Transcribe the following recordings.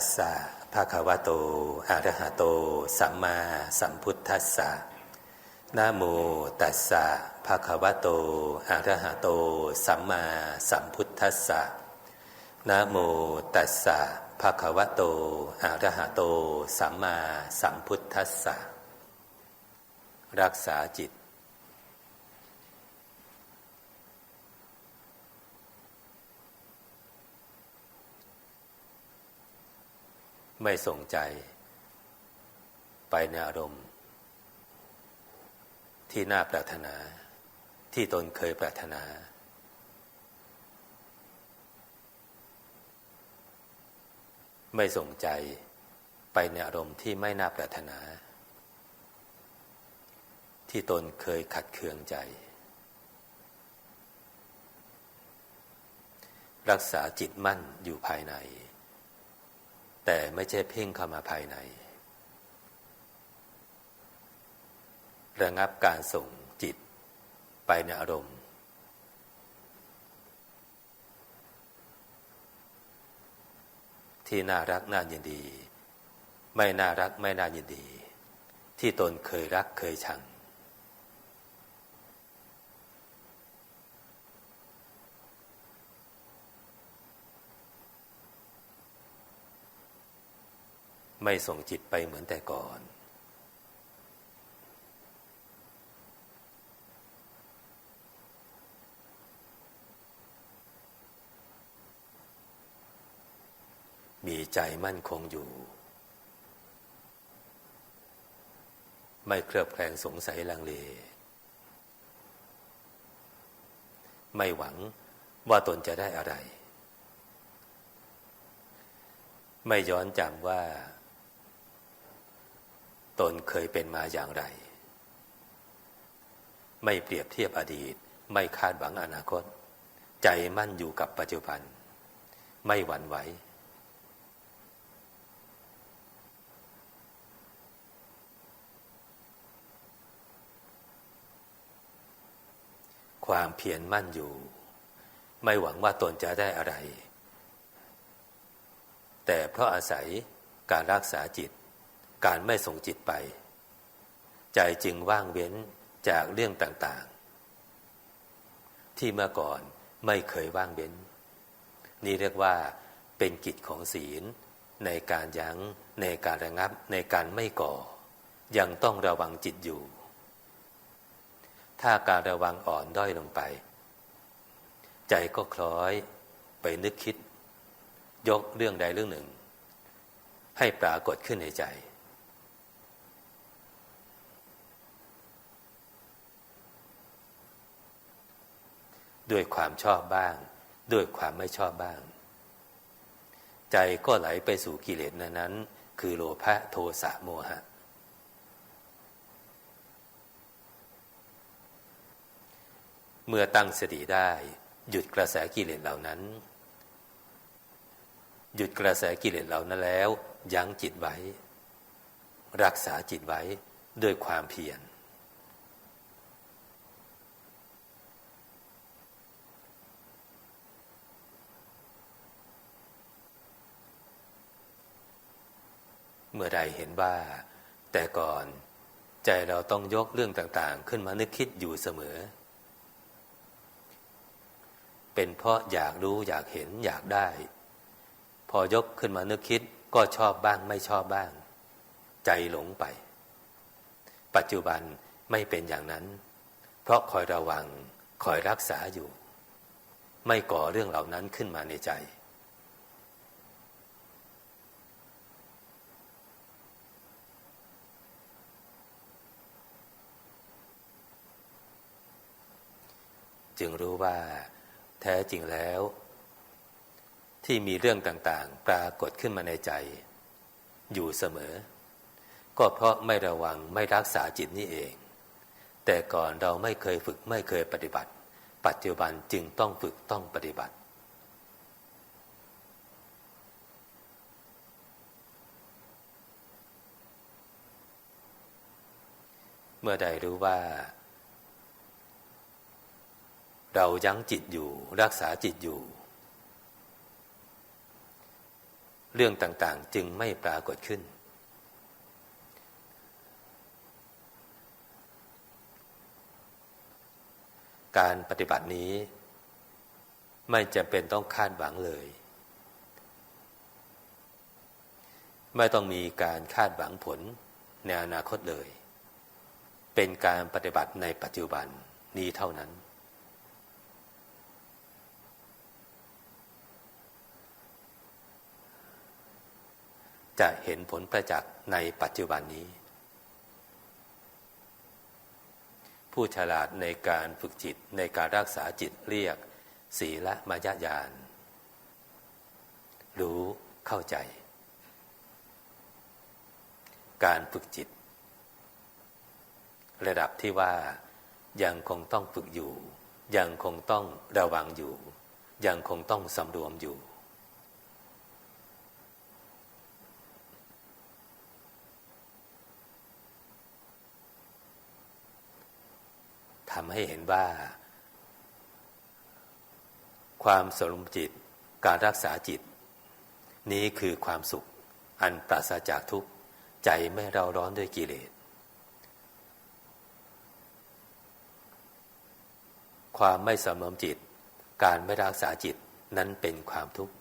ตัสสะภะคะวะโตอะระหะโต สัมมาสัมพุทธัสสะนะโมตัสสะภะคะวะโตอะระหะโต สัมมาสัมพุทธัสสะนะโมตัสสะภะคะวะโตอะระหะโต สัมมาสัมพุทธัสสะรักษาจิต ไม่ส่งใจ ไปในอารมณ์ ที่น่าปรารถนา ที่ตนเคยปรารถนา ไม่ส่งใจไปในอารมณ์ที่ไม่น่าปรารถนา ที่ตนเคยขัดเคืองใจ รักษาจิตมั่นอยู่ภายใน แต่ไม่ใช่เพ่งเข้ามาภายใน ระงับการส่งจิตไปในอารมณ์ ที่น่ารักน่ายินดี ไม่น่ารักไม่น่ายินดี ที่ตนเคยรักเคยชัง ไม่ส่งจิตไปเหมือนแต่ก่อน มีใจมั่นคงอยู่ ไม่เคลือบแคลงสงสัยลังเล ไม่หวังว่าตนจะได้อะไร ไม่ย้อนจำว่า ตนเคยเป็นมาอย่างไร ไม่เปรียบเทียบอดีต ไม่คาดหวังอนาคต ใจมั่นอยู่กับปัจจุบัน ไม่หวั่นไหวความเพียรมั่นอยู่ ไม่หวังว่าตนจะได้อะไร แต่เพราะอาศัยการรักษาจิต การไม่ส่งจิตไป ใจจึงว่างเว้นจากเรื่องต่างๆ ที่เมื่อก่อนไม่เคยว่างเว้น นี่เรียกว่าเป็นกิจของศีล ในการยัง้งในการระงับในการไม่ก่อ ยังต้องระวังจิตอยู่ ถ้าการระวังอ่อนด้อยลงไป ใจก็คล้อยไปนึกคิด ยกเรื่องใดเรื่องหนึ่ง ให้ปรากฏขึ้นในใจ ด้วยความชอบบ้าง ด้วยความไม่ชอบบ้าง ใจก็ไหลไปสู่กิเลสนั้น คือโลภะโทสะโมหะ เมื่อตั้งสติได้ หยุดกระแสกิเลสเหล่านั้น หยุดกระแสกิเลสเหล่านั้นแล้ว ยั้งจิตไว้ รักษาจิตไว้ด้วยความเพียร เมื่อใดเห็นว่า แต่ก่อนใจเราต้องยกเรื่องต่างๆ ขึ้นมานึกคิดอยู่เสมอ เป็นเพราะอยากรู้อยากเห็นอยากได้ พอยกขึ้นมานึกคิดก็ชอบบ้างไม่ชอบบ้าง ใจหลงไป ปัจจุบันไม่เป็นอย่างนั้น เพราะคอยระวังคอยรักษาอยู่ ไม่ก่อเรื่องเหล่านั้นขึ้นมาในใจ จึงรู้ว่าแท้จริงแล้ว ที่มีเรื่องต่างๆ ปรากฏขึ้นมาในใจ อยู่เสมอ ก็เพราะไม่ระวังไม่รักษาจิตนี่เอง แต่ก่อนเราไม่เคยฝึกไม่เคยปฏิบัติ ปัจจุบันจึงต้องฝึกต้องปฏิบัติเมื่อใดรู้ว่า เรายั้งจิตอยู่ รักษาจิตอยู่ เรื่องต่างๆจึงไม่ปรากฏขึ้น การปฏิบัตินี้ ไม่จำเป็นต้องคาดหวังเลย ไม่ต้องมีการคาดหวังผลในอนาคตเลย เป็นการปฏิบัติในปัจจุบันนี้เท่านั้น จะเห็นผลประจักษ์ในปัจจุบันนี้ ผู้ฉลาดในการฝึกจิตในการรักษาจิตเรียก ศีละมายญาณรู้เข้าใจ การฝึกจิต ระดับที่ว่ายังคงต้องฝึกอยู่ ยังคงต้องระวังอยู่ ยังคงต้องสำรวมอยู่ ทำให้เห็นว่า ความสรุมจิตการรักษาจิต นี้คือความสุข อันปราศจากทุกข์ใจไม่เราร้อนด้วยกิเลส ความไม่สมรมจิต การไม่รักษาจิตนั้นเป็นความทุกข์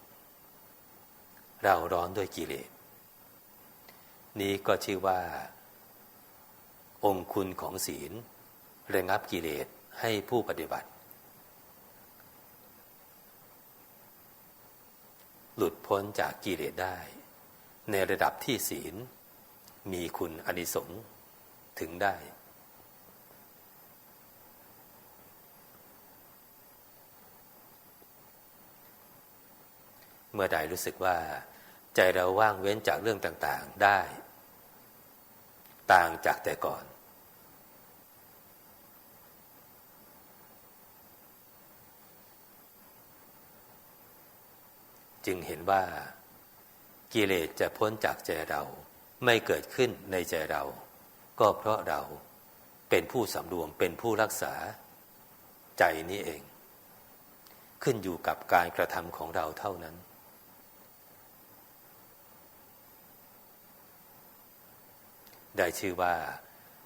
เราร้อนด้วยกิเลส นี้ก็ชื่อว่า องคุณของศีล ระงับกิเลสให้ผู้ปฏิบัติ หลุดพ้นจากกิเลสได้ ในระดับที่ศีล มีคุณอนิสงส์ถึงได้ เมื่อใดรู้สึกว่า ใจเราว่างเว้นจากเรื่องต่างๆได้ ต่างจากแต่ก่อน จึงเห็นว่ากิเลสจะพ้นจากใจเรา ไม่เกิดขึ้นในใจเรา ก็เพราะเราเป็นผู้สำรวมเป็นผู้รักษา ใจนี้เอง ขึ้นอยู่กับการกระทำของเราเท่านั้น ได้ชื่อว่า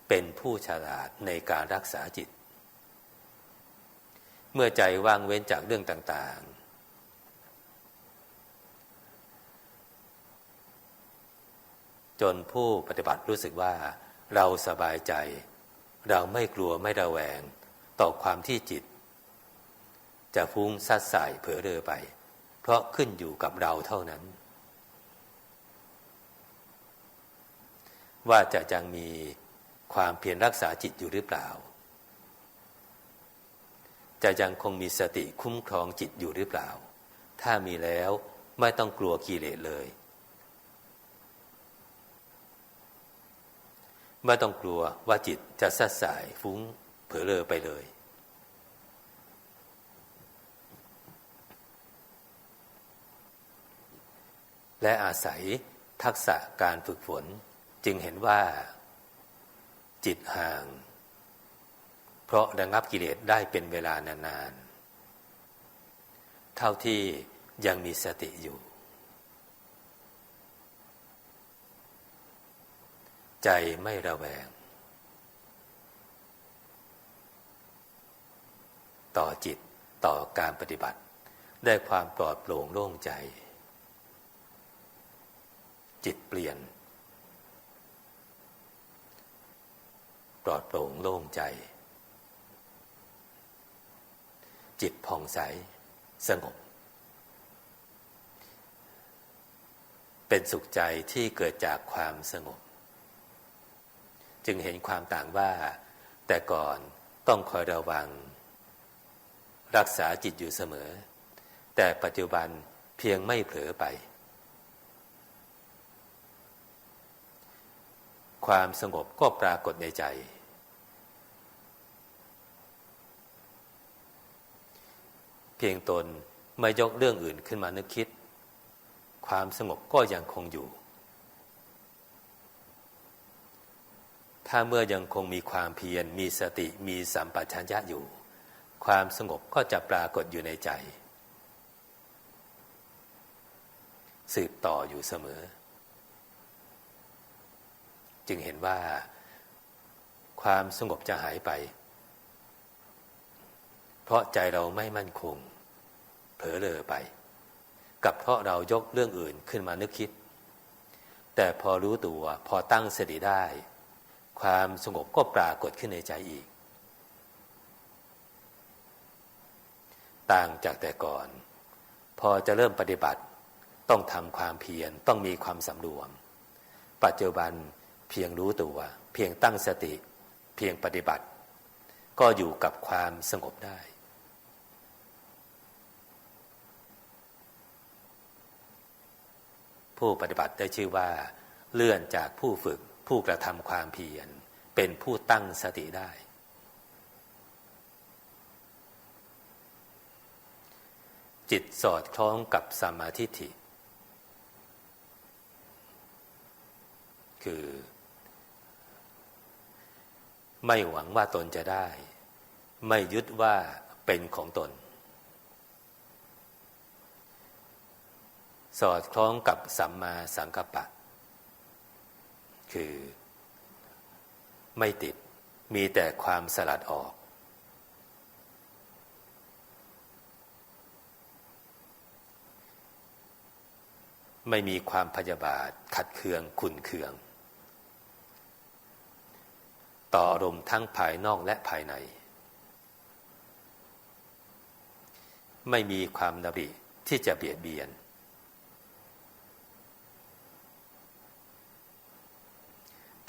เป็นผู้ฉลาดในการรักษาจิต เมื่อใจว่างเว้นจากเรื่องต่าง จนผู้ปฏิบัติรู้สึกว่าเราสบายใจ เราไม่กลัวไม่ระแวง ต่อความที่จิต จะฟุ้งซัดสายเผลอเรอไป เพราะขึ้นอยู่กับเราเท่านั้น ว่าจะยังมีความเพียรรักษาจิตอยู่หรือเปล่า จะยังคงมีสติคุ้มครองจิตอยู่หรือเปล่า ถ้ามีแล้วไม่ต้องกลัวกิเลสเลย ไม่ต้องกลัวว่าจิตจะสัดสายฟุ้งเผลอเลอไปเลย และอาศัยทักษะการฝึกฝนจึงเห็นว่า จิตห่าง เพราะระงับกิเลสได้เป็นเวลานานๆ เท่าที่ยังมีสติอยู่ ใจไม่ระแวง ต่อจิตต่อการปฏิบัติ ได้ความปลอดโปร่งโล่งใจ จิตเปลี่ยน ปลอดโปร่งโล่งใจ จิตผ่องใสสงบ เป็นสุขใจที่เกิดจากความสงบ จึงเห็นความต่างว่า แต่ก่อนต้องคอยระวัง รักษาจิตอยู่เสมอ แต่ปัจจุบันเพียงไม่เผลอไป ความสงบก็ปรากฏในใจ เพียงตนไม่ยกเรื่องอื่นขึ้นมานึกคิด ความสงบก็ยังคงอยู่ ถ้าเมื่อยังคงมีความเพียร มีสติ มีสัมปชัญญะอยู่ ความสงบก็จะปรากฏอยู่ในใจ สืบต่ออยู่เสมอ จึงเห็นว่า ความสงบจะหายไป เพราะใจเราไม่มั่นคง เผลอเลอไป กับเพราะเรายกเรื่องอื่นขึ้นมานึกคิด แต่พอรู้ตัว พอตั้งสติได้ ความสงบก็ปรากฏขึ้นในใจอีก ต่างจากแต่ก่อน พอจะเริ่มปฏิบัติต้องทำความเพียรต้องมีความสำรวม ปัจจุบันเพียงรู้ตัว เพียงตั้งสติ เพียงปฏิบัติ ก็อยู่กับความสงบได้ ผู้ปฏิบัติได้ชื่อว่า เลื่อนจากผู้ฝึก ผู้กระทำความเพียรเป็นผู้ตั้งสติได้ จิตสอดคล้องกับสมาธิฐิคือ ไม่หวังว่าตนจะได้ ไม่ยึดว่าเป็นของตน สอดคล้องกับสัมมาสังกัปปะ คือ ไม่ติดมีแต่ความสลัดออก ไม่มีความพยาบาทขัดเคืองขุนเคือง ต่ออารมณ์ทั้งภายนอกและภายใน ไม่มีความดบิที่จะเบียดเบียน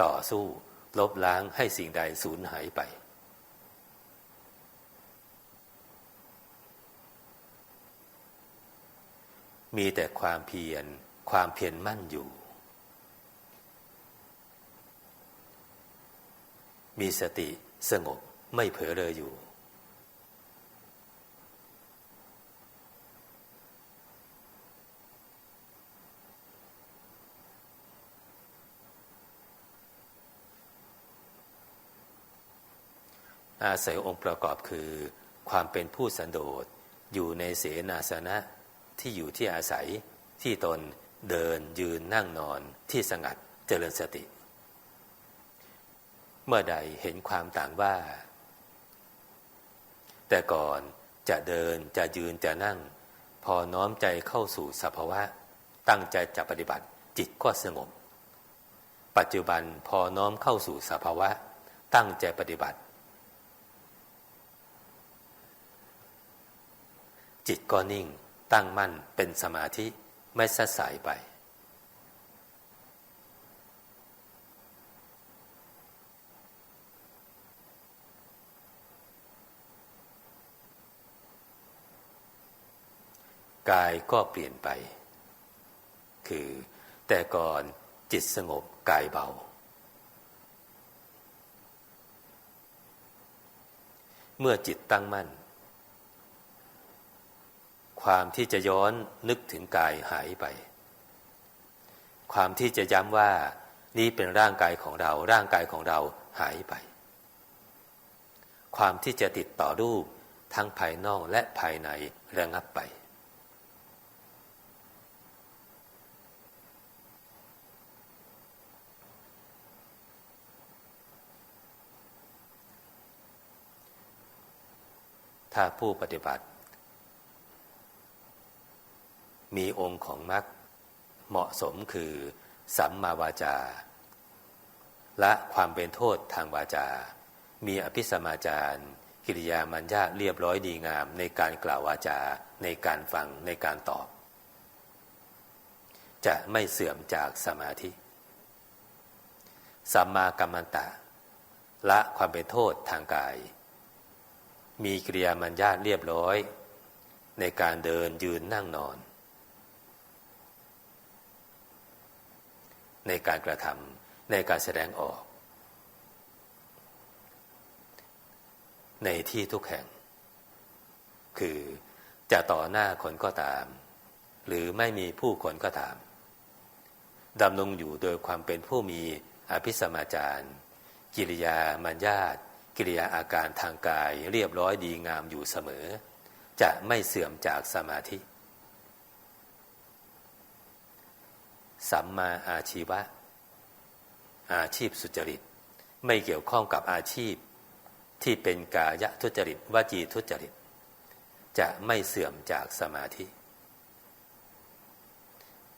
ต่อสู้ ลบล้างให้สิ่งใดสูญหายไป มีแต่ความเพียรความเพียรมั่นอยู่ มีสติสงบไม่เผลอเลยอยู่ อาศัยองค์ประกอบคือ ความเป็นผู้สันโดษอยู่ในเสนาสนะที่อยู่ที่อาศัยที่ตนเดินยืนนั่งนอนที่สงัดเจริญสติ เมื่อใดเห็นความต่างว่า แต่ก่อนจะเดินจะยืนจะนั่ง พอน้อมใจเข้าสู่สภาวะ ตั้งใจจะปฏิบัติจิตก็สงบ ปัจจุบันพอน้อมเข้าสู่สภาวะ ตั้งใจปฏิบัติ จิตก็นิ่งตั้งมั่นเป็นสมาธิไม่สัสายไป กายก็เปลี่ยนไป คือแต่ก่อนจิตสงบกายเบา เมื่อจิตตั้งมั่น ความที่จะย้อนนึกถึงกายหายไป ความที่จะย้ำว่านี่เป็นร่างกายของเรา ร่างกายของเราหายไป ความที่จะติดต่อรูปทั้งภายนอกและภายในระงับไป ถ้าผู้ปฏิบัติ มีองค์ของมรรคเหมาะสมคือ สัมมาวาจาและความเป็นโทษทางวาจา มีอภิสมาจารกิริยามัญญาเรียบร้อยดีงาม ในการกล่าววาจา ในการฟังในการตอบ จะไม่เสื่อมจากสมาธิ สัมมากัมมันตะ ละความเป็นโทษทางกาย มีกิริยามัญญาตเรียบร้อย ในการเดินยืนนั่งนอน ในการกระทำในการแสดงออก ในที่ทุกแห่ง คือจะต่อหน้าคนก็ตาม หรือไม่มีผู้คนก็ตามดำรงอยู่โดยความเป็นผู้มีอภิสมาจารกิริยามัญญาตกิริยาอาการทางกายเรียบร้อยดีงามอยู่เสมอ จะไม่เสื่อมจากสมาธิ สัมมาอาชีวะ อาชีพสุจริต ไม่เกี่ยวข้องกับอาชีพที่เป็นกายทุจริตวจีทุจริต จะไม่เสื่อมจากสมาธิ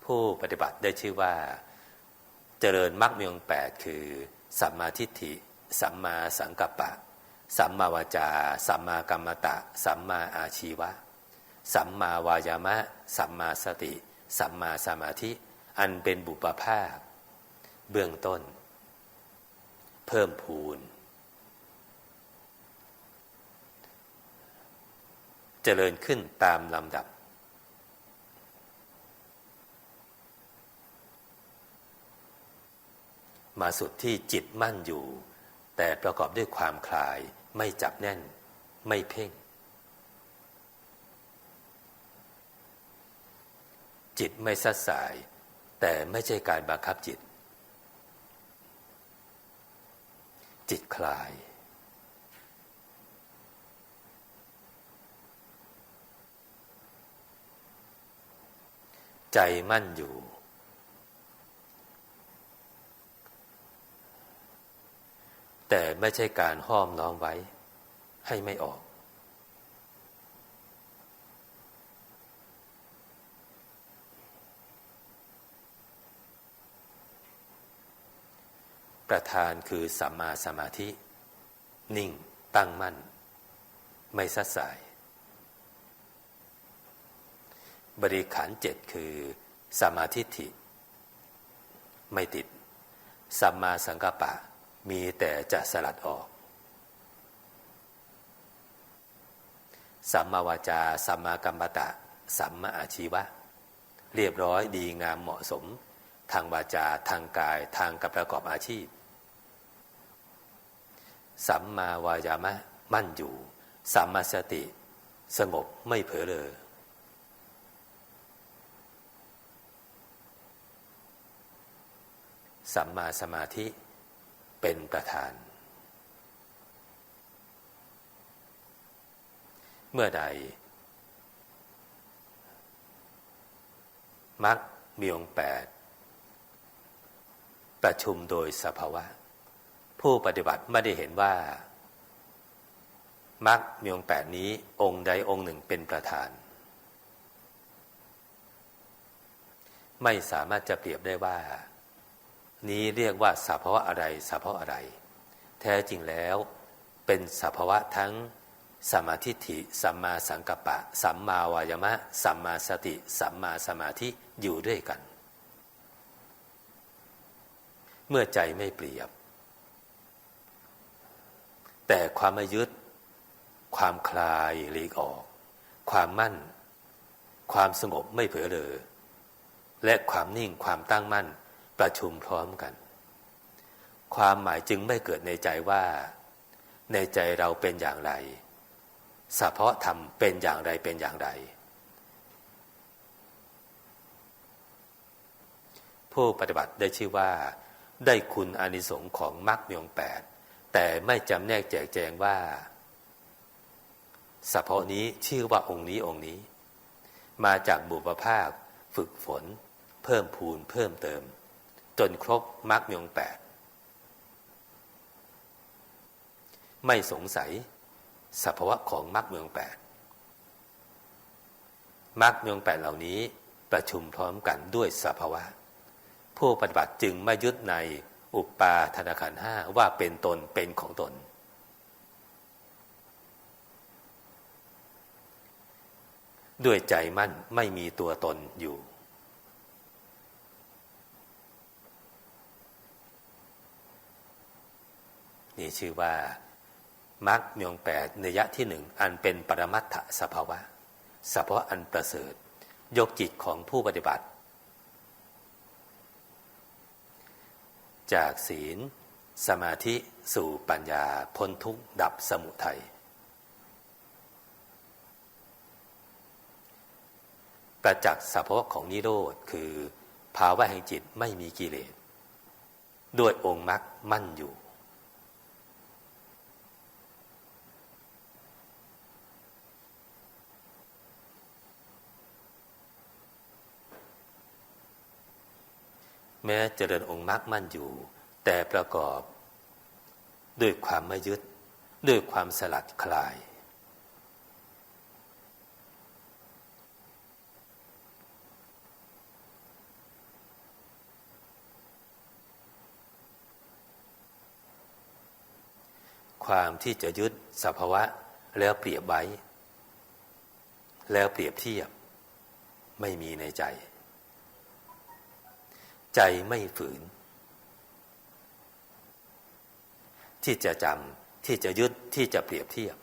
ผู้ปฏิบัติได้ชื่อว่า เจริญมรรคมีองแปดคือ สัมมาทิฏฐิ สัมมาสังกัปปะ สัมมาวาจา สัมมากรรมตะ สัมมาอาชีวะ สัมมาวายามะ สัมมาสติ สัมมาสมาธิ อันเป็นบุปภาคเบื้องต้น เพิ่มพูน เจริญขึ้นตามลำดับ มาสุดที่จิตมั่นอยู่ แต่ประกอบด้วยความคลายไม่จับแน่น ไม่เพ่งจิตไม่สัดสาย แต่ไม่ใช่การบังคับจิต จิตคลาย ใจมั่นอยู่ แต่ไม่ใช่การห้อมน้อมไว้ให้ไม่ออก ประธานคือสัมมาสมาธิ นิ่ง ตั้งมั่น ไม่สัดสาย บริขารเจ็ดคือสมาธิฐิ ไม่ติด สัมมาสังกัปปะ มีแต่จะสลัดออกสัมมาวาจา สัมมากัมปตะ สัมมาอาชีวะ เรียบร้อยดีงามเหมาะสม ทางวาจา ทางกาย ทางกับประกอบอาชีพ สัมมาวายามะมั่นอยู่ สัมมาสติ สงบไม่เผลอเลยสัมมาสมาธิเป็นประธาน เมื่อใดมักมีองแปดประชุมโดยสภาวะ ผู้ปฏิบัติไม่ได้เห็นว่ามักมีองแปดนี้องค์ใดองค์หนึ่งเป็นประธาน ไม่สามารถจะเปรียบได้ว่า นี้เรียกว่าสภาวะอะไรสภาวะอะไร แท้จริงแล้วเป็นสภาวะทั้งสมาธิฐิสัมมาสังกัปปะ สัมมาวายมะ สัมมาสติ สัมมาสมาธิอยู่ด้วยกัน เมื่อใจไม่เปรียบ แต่ความไม่ยึด ความคลายหลีกออก ความมั่น ความสงบไม่เผลอเลยและความนิ่งความตั้งมั่นประชุมพร้อมกัน ความหมายจึงไม่เกิดในใจว่า ในใจเราเป็นอย่างไรสะเพาะธรรมเป็นอย่างไรเป็นอย่างไร ผู้ปฏิบัติได้ชื่อว่า ได้คุณอานิสงส์ของมรรคมีองแปด แต่ไม่จำแนกแจกแจงว่าสเพาะนี้ชื่อว่าองค์นี้องค์นี้ มาจากบุพภาค ฝึกฝน เพิ่มพูนเพิ่มเติม จนครบมรรคมีองแปดไม่สงสัยสภาวะของมรรคเมืองแปดมรรคเมืองแปดเหล่านี้ประชุมพร้อมกันด้วยสภาวะ ผู้ปฏิบัติจึงไม่ยึดใน อุปาธนาขันห้าว่าเป็นตนเป็นของตน ด้วยใจมั่นไม่มีตัวตนอยู่ นี่ชื่อว่ามรรคมีองแปดในยะที่หนึ่งอันเป็นปรมัตถสภาวะสภาวะอันประเสริฐ ยกจิตของผู้ปฏิบัติ จากศีล สมาธิสู่ปัญญาพ้นทุกข์ดับสมุทัยประจักษ์สภาวะของนิโรธคือภาวะแห่งจิตไม่มีกิเลสด้วยองค์มรรคมั่นอยู่ แม้เจริญองค์มรรคมั่นอยู่ แต่ประกอบ ด้วยความไม่ยึด ด้วยความสลัดคลาย ความที่จะยึดสภาวะแล้วเปรียบไว้ แล้วเปรียบเทียบไม่มีในใจ ใจไม่ฝืน ที่จะจำที่จะยึดที่จะเปรียบเทียบ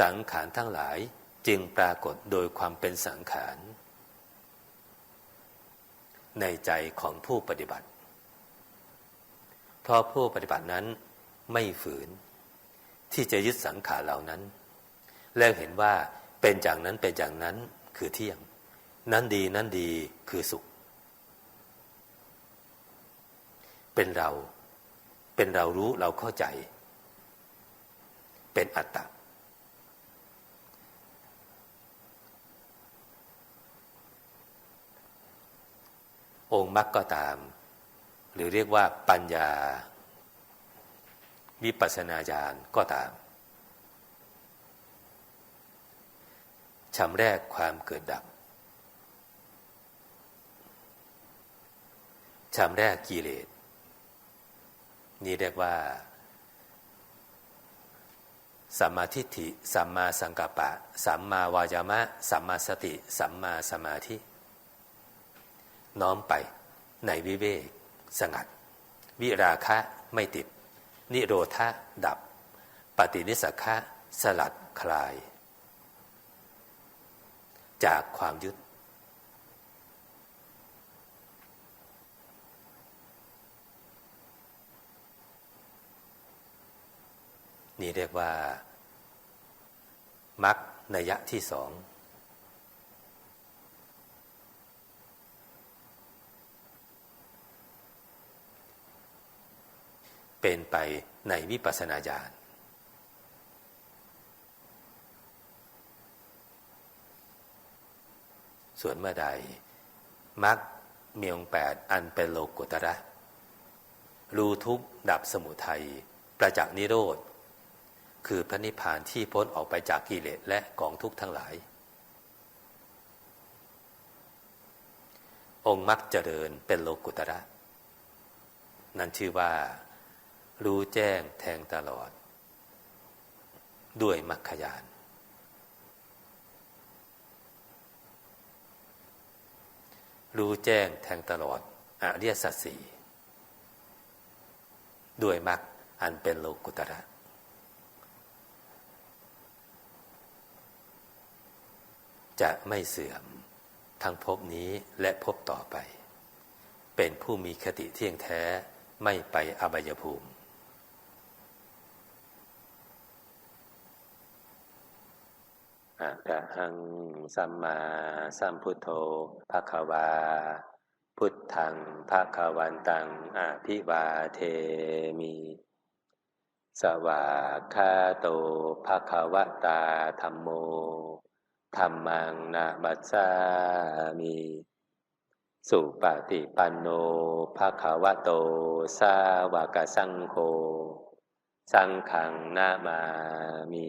สังขารทั้งหลายจึงปรากฏโดยความเป็นสังขาร ในใจของผู้ปฏิบัติ เพราะผู้ปฏิบัตินั้นไม่ฝืน ที่จะยึดสังขารเหล่านั้น แล้วเห็นว่าเป็นอย่างนั้นเป็นอย่างนั้น คือเที่ยง นั้นดีนั้นดีคือสุข เป็นเรา เป็นเรารู้เราเข้าใจ เป็นอัตตาองค์มรรคก็ตาม หรือเรียกว่าปัญญา วิปัสสนาญาณก็ตาม ชำแรกความเกิดดับชำแรกกิเลส นี่เรียกว่าสัมมาทิฏฐิสัมมาสังกัปปะ สัมมาวายามะ สัมมาสติ สัมมาสมาธิ น้อมไปในวิเวก สงัด วิราคะไม่ติด นิโรธาดับ ปฏินิสักะสลัดคลาย จากความยึด นี่เรียกว่ามักนัยยะที่สองเป็นไปในวิปัสสนาญาณ ส่วนเมื่อใดมักเมียงแปดอันเป็นโลกุตระรู้ทุกดับสมุทัยประจักษ์นิโรธ คือพระนิพพานที่พ้นออกไปจากกิเลสและกองทุกข์ทั้งหลาย องค์มักเจริญเป็นโลกุตระ นั่นชื่อว่า รู้แจ้งแทงตลอด ด้วยมัคคยาน รู้แจ้งแทงตลอดอริยสัจสี่ด้วยมรรคอันเป็นโลกุตระจะไม่เสื่อมทั้งภพนี้และภพต่อไป เป็นผู้มีคติเที่ยงแท้ไม่ไปอบายภูมิ อะระหังสัมมาสัมพุทโธภะคะวา พุทธังภะคะวันตังอะภิวาเทมิ สวาคาโตภะคะวะตาธรรมโมธรรมังนาบัสสามิ สุปฏิปันโนภะคะวะโต สาวกสังโฆ สังขังนามามิ